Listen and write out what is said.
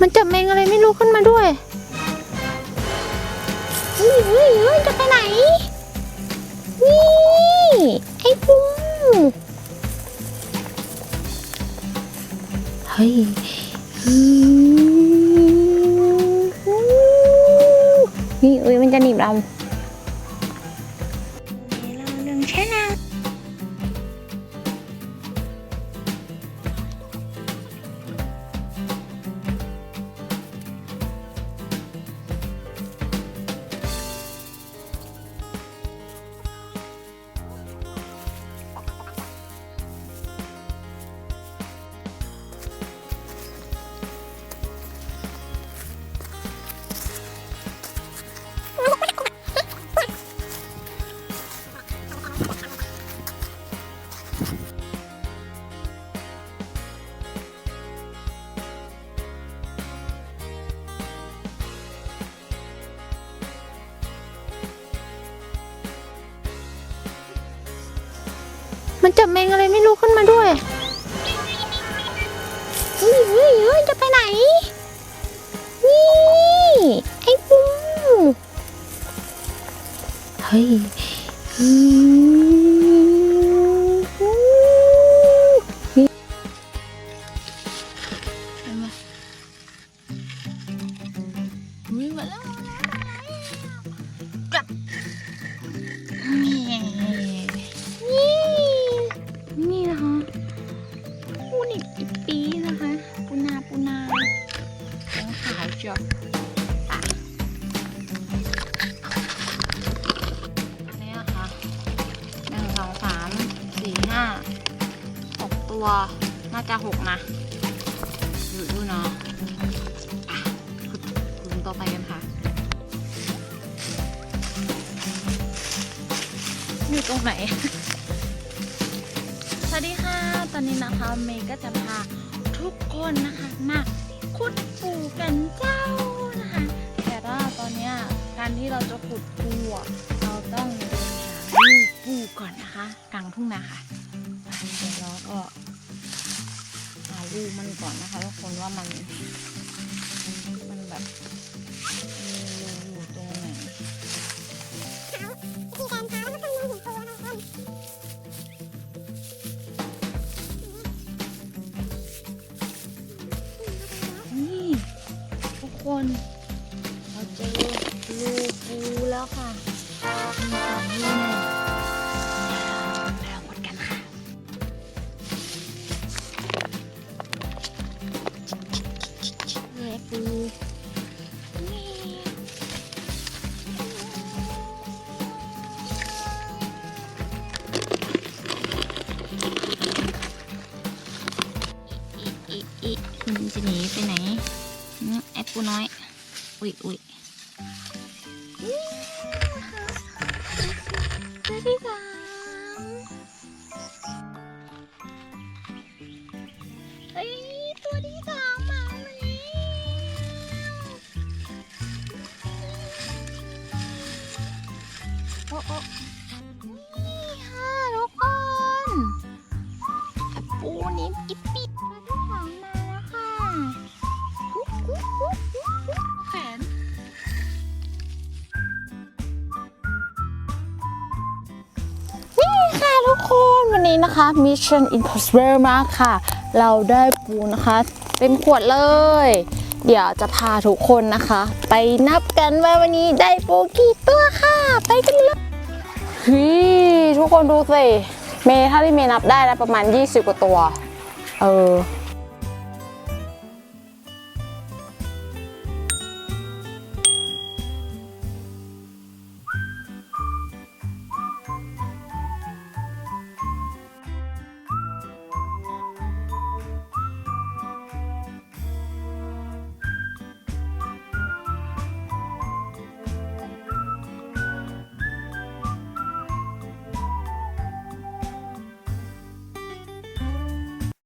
มันจับแมงอะไรไม่รู้ขึ้นมาด้วยเฮ้ยเฮ้ยเฮ้ยจะไปไหน นี่ไอ้ปูเฮ้ยนี่เอ้ยมันจะหนีบเราเราหนึ่งแช่น้ำ มันจับแมงอะไรไม่รู้ขึ้นมาด้วยเฮ้ยเฮ้ยเฮ้ยจะไปไหน นี่ ไอ้ปูเฮ้ยอืม ยอะอันนี้นะคะหนึ่งสองสามสี่ห้าหกตัว น่าจะหกนะดูดูเนาะอะคุณต่อไปกันค่ะ อยู่ตรงไหน สวัสดีค่ะ ตอนนี้นะคะเมย์ก็จะพาทุกคนนะคะมา ขุดปูกันเจ้านะคะ แต่ว่าตอนเนี้ยการที่เราจะขุดปูอะเราต้องเดินหาลูกปูก่อนนะคะ กลางทุ่งนาค่ะเดี๋ยวเราก็หาลูกมันก่อนนะคะทุกคนว่ามันมันแบบ คนเราเจอลูกปูแล้วค่ะมีสองลูกไปลองวัดกันค่ะแย่ปูนี่อีอีอีคุณจะหนีไปไหนอืม ไอ้ปูน้อย อุ้ยอุ้ยตัวที่สามเฮ้ยตัวที่สามมาแล้วโอ้โอ้ วันนี้นะคะ Mission Impossible มากค่ะ เราได้ปูนะคะ เป็นขวดเลย เดี๋ยวจะพาทุกคนนะคะ ไปนับกันว่าวันนี้ได้ปูกี่ตัวค่ะ ไปกันเลยฮีทุกคนดูสิ เมย์ถ้าที่เมย์นับได้แล้วประมาณ 20 กว่าตัว เออ